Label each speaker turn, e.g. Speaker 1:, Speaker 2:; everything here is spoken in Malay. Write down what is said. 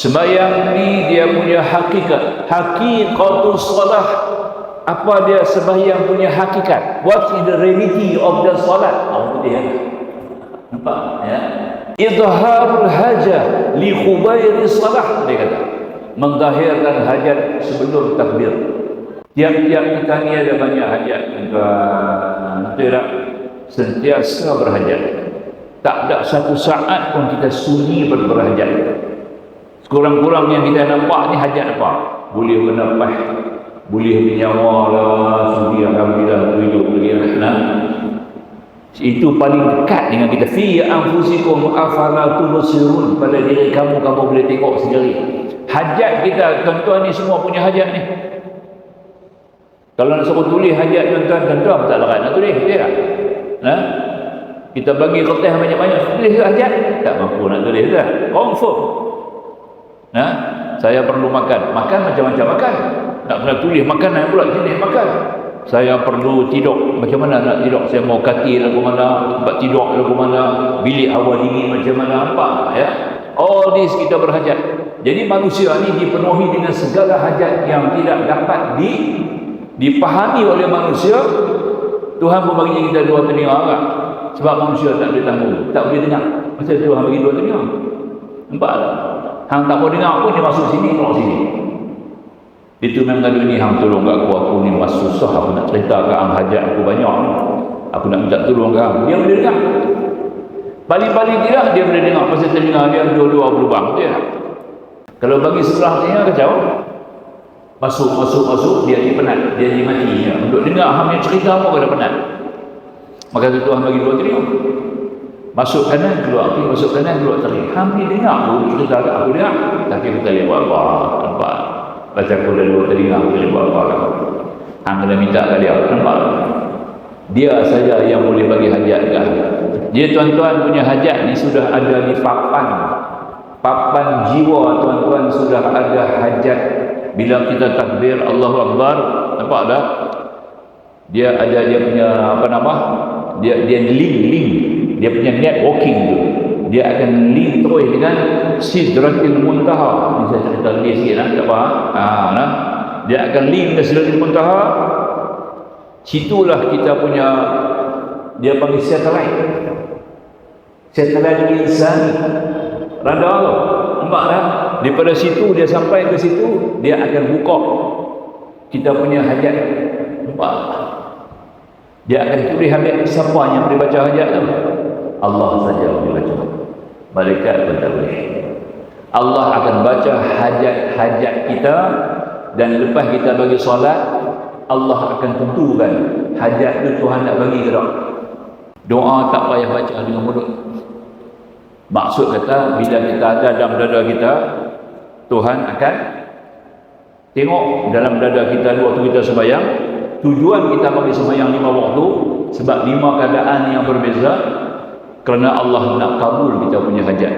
Speaker 1: Sembahyang ni dia punya hakikat. Hakikatul salah. Apa dia sembahyang punya hakikat? What is the reality of the salat? Apa dia? Nampak? Ya. Izharul hajah li khubairi salah. Dia kata. Mengzahirkan hajat sebelum takbir. Tiap-tiap kita ni ada banyak hajat. Tidak. Sentiasa berhajat. Tak ada satu saat pun kita sunyi berberhajat. Kurang-kurang yang kita nampak ni hajat apa? Boleh bernafas, boleh bernyawa lah, sudi Alhamdulillah hidup lagi nah. Itu paling dekat dengan kita. Fi anfusikum afala tubsirun pada diri kamu kamu boleh tengok sendiri. Hajat kita tuan-tuan ni semua punya hajat ni. Kalau nak suruh tulis hajat tuan-tuan, tuan-tuan tak larat nak tulis, dia tak? Nah, kita bagi kertas banyak-banyak tulis hajat, tak mampu nak tulis dah. Confirm. Nah, saya perlu makan. Makan macam-macam makan. Nak kena tulis makanan pula jenis makan. Saya perlu tidur. Macam mana nak tidur? Saya mau katil lagu mana, tempat tidur lagu mana, bilik awal dingin macam mana, apa ya? All this kita berhajat. Jadi manusia ni dipenuhi dengan segala hajat yang tidak dapat di dipahami oleh manusia. Tuhan bagi kita dua telinga kan? Sebab manusia tak boleh tanggung, tak boleh dengar. Macam Tuhan bagi dua telinga. Nampak tak? Hang tak mau dengar pun dia masuk sini, keluar sini. Itu memang kata ni hang tolong kat aku, aku ni mas susah aku nak cerita kat hang hajat aku banyak. Aku nak minta tolong kat hang. Dia boleh dengar. Paling-paling tidak dia boleh dengar pasal telinga dia dua-dua berlubang. Dia? Kalau bagi sebelah telinga kacau. Masuk, masuk, masuk, dia jadi penat. Dia jadi mati. Ya. Untuk dengar yang cerita pun kena penat. Maka tu Tuhan bagi dua telinga. Masuk kanan, keluar kiri, masuk kanan, keluar kiri. Hampir dengar aku cerita kat aku dengar. Tapi aku tak buat apa. Nampak? Baca aku dah dua telinga, aku boleh buat apa. Hang kena minta kat dia. Nampak? Dia saja yang boleh bagi hajat kat Dia tuan-tuan punya hajat ni sudah ada di papan. Papan jiwa tuan-tuan sudah ada hajat. Bila kita takbir Allahu Akbar, nampak tak? Dia ada dia punya apa nama? Dia dia link link dia punya networking tu. Dia akan link terus dengan sidratil muntaha ni saya cerita lagi sikit lah tak apa ha, nah. dia akan link dengan sidratil muntaha situlah kita punya dia panggil satellite. Satellite insan radar tu. Nampak tak? Daripada situ dia sampai ke situ dia akan buka kita punya hajat. Nampak? Dia akan tulis hajat siapa yang boleh baca hajat tu Allah saja boleh baca. Malaikat pun tak boleh. Allah akan baca hajat-hajat kita dan lepas kita bagi solat, Allah akan tentukan hajat itu Tuhan nak bagi ke tak. Doa tak payah baca dengan mulut. Maksud kata bila kita ada dalam dada kita, Tuhan akan tengok dalam dada kita waktu kita sembahyang. Tujuan kita bagi sembahyang lima waktu sebab lima keadaan yang berbeza kerana Allah nak kabul kita punya hajat